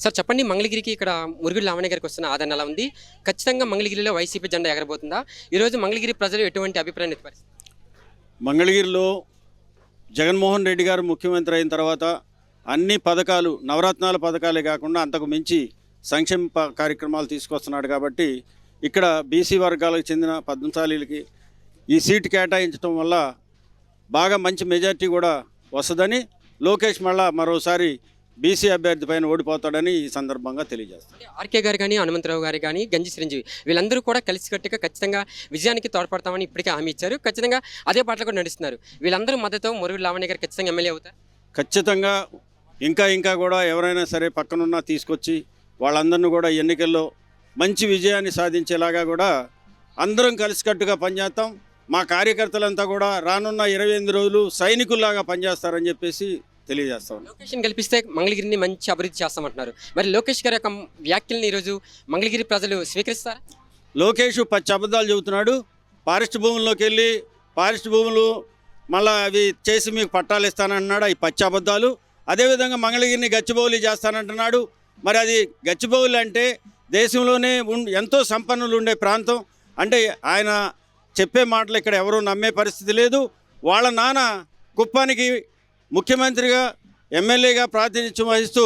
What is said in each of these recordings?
Sir చెప్పండి మంగళగిరికి ఇక్కడ మురుగుడు లావణ్య గారికి వస్తున్న ఆదరణ ఎలా ఉంది? ఖచ్చితంగా మంగళగిరిలో వైసీపీ జెండా ఎగరబోతుందా? ఈరోజు మంగళగిరి ప్రజలు ఎటువంటి అభిప్రాయం మంగళగిరిలో జగన్మోహన్ రెడ్డి గారు ముఖ్యమంత్రి అయిన తర్వాత అన్ని పథకాలు నవరత్నాల పథకాలే కాకుండా అంతకు మించి సంక్షేమ కార్యక్రమాలు తీసుకొస్తున్నాడు కాబట్టి ఇక్కడ బీసీ వర్గాలకు చెందిన పద్మశాలీలకి ఈ సీటు కేటాయించడం వల్ల బాగా మంచి మెజార్టీ కూడా వస్తుందని లోకేష్ మళ్ళా మరోసారి బీసీ అభ్యర్థి పైన ఓడిపోతాడని ఈ సందర్భంగా తెలియజేస్తాను. ఆర్కే గారు కానీ హనుమంతరావు గారు కానీ గంజి చిరంజీవి వీళ్ళందరూ కూడా కలిసికట్టుగా ఖచ్చితంగా విజయానికి తోడ్పడతామని ఇప్పటికే హామీ ఇచ్చారు. ఖచ్చితంగా అదే పాటలు కూడా నడుస్తున్నారు. వీళ్ళందరూ మద్దతు మురుగుడు లావణ్య గారు ఖచ్చితంగా ఎమ్మెల్యే అవుతారు. ఖచ్చితంగా ఇంకా ఇంకా కూడా ఎవరైనా సరే పక్కనున్న తీసుకొచ్చి వాళ్ళందరినీ కూడా ఎన్నికల్లో మంచి విజయాన్ని సాధించేలాగా కూడా అందరం కలిసికట్టుగా పనిచేస్తాం. మా కార్యకర్తలంతా కూడా రానున్న ఇరవై ఎనిమిది రోజులు సైనికుల్లాగా పనిచేస్తారని చెప్పేసి తెలియజేస్తాం. లోకేష్ని గెలిపిస్తే మంగళగిరిని మంచి అభివృద్ధి చేస్తామంటున్నారు. మరి లోకేష్ గారి యొక్క వ్యాఖ్యలను ఈరోజు మంగళగిరి ప్రజలు స్వీకరిస్తారా? లోకేష్ పచ్చి అబద్ధాలు చెబుతున్నాడు. ఫారెస్ట్ భూముల్లోకి వెళ్ళి ఫారెస్ట్ భూములు మళ్ళీ అవి చేసి మీకు పట్టాలు ఇస్తానంటున్నాడు అవి పచ్చి అబద్ధాలు. అదేవిధంగా మంగళగిరిని గచ్చిబౌలి చేస్తానంటున్నాడు. మరి అది గచ్చిబౌలి అంటే దేశంలోనే ఎంతో సంపన్నులు ఉండే ప్రాంతం. అంటే ఆయన చెప్పే మాటలు ఇక్కడ ఎవరూ నమ్మే పరిస్థితి లేదు. వాళ్ళ నాన్న కుప్పానికి ముఖ్యమంత్రిగా ఎమ్మెల్యేగా ప్రాతినిధ్యం వహిస్తూ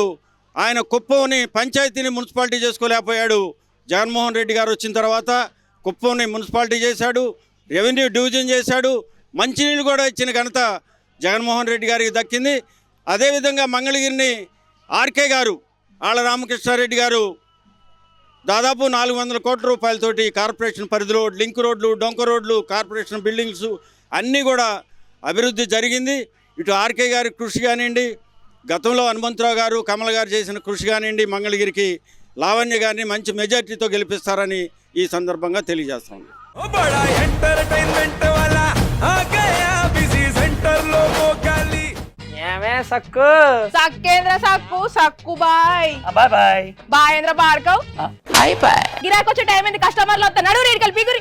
ఆయన కుప్పంని పంచాయతీని మున్సిపాలిటీ చేసుకోలేకపోయాడు. జగన్మోహన్ రెడ్డి గారు వచ్చిన తర్వాత కుప్పంని మున్సిపాలిటీ చేశాడు రెవెన్యూ డివిజన్ చేశాడు మంచినీళ్ళు కూడా ఇచ్చిన ఘనత జగన్మోహన్ రెడ్డి గారికి దక్కింది. అదేవిధంగా మంగళగిరిని ఆర్కే గారు ఆళ్ళ రామకృష్ణారెడ్డి గారు దాదాపు నాలుగు వందల కోట్ల రూపాయలతోటి కార్పొరేషన్ పరిధిలో లింక్ రోడ్లు డొంక రోడ్లు కార్పొరేషన్ బిల్డింగ్స్ అన్నీ కూడా అభివృద్ధి జరిగింది. ఇటు ఆర్కే గారి కృషి కానివ్వండి గతంలో హనుమంతరావు గారు కమల్ గారు చేసిన కృషి కానివ్వండి మంగళగిరికి లావణ్య గారిని మంచి మెజార్టీతో గెలిపిస్తారని ఈ సందర్భంగా తెలియజేస్తాను ఏమే Sakku? Sakku bye. Bye bye. Bye గిరాకొచ్చే time కస్టమర్లు వస్తా నడు రేడికల్ పిగురి